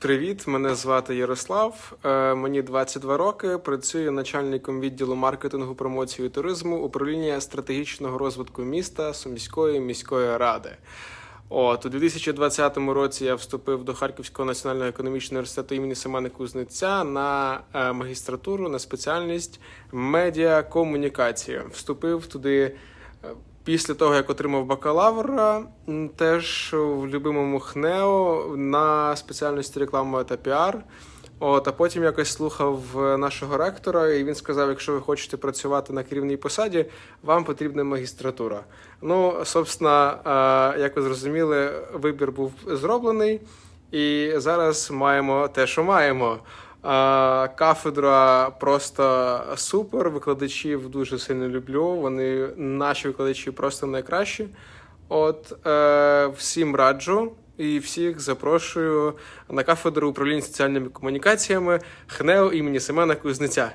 Привіт, мене звати Ярослав. е, Мені 22 роки. Працюю начальником відділу маркетингу, промоції і туризму управління стратегічного розвитку міста Сумської міської ради. От у 2020 році я вступив до Харківського національного економічного університету імені Семена Кузнеця на е, магістратуру на спеціальність медіакомунікація. Вступив туди е, після того, як отримав бакалавра, теж в любимому ХНЕО на спеціальності реклама та піар. От, а потім якось слухав е, нашого ректора, і він сказав: якщо ви хочете працювати на керівній посаді, вам потрібна магістратура. Ну, собственно, е, як ви зрозуміли, вибір був зроблений, і зараз маємо те, що маємо. Кафедра просто супер. Викладачів дуже сильно люблю. Вони наші викладачі просто найкращі. От е, всім раджу і всіх запрошую на кафедру управління соціальними комунікаціями ХНЕО імені Семена Кузнеця.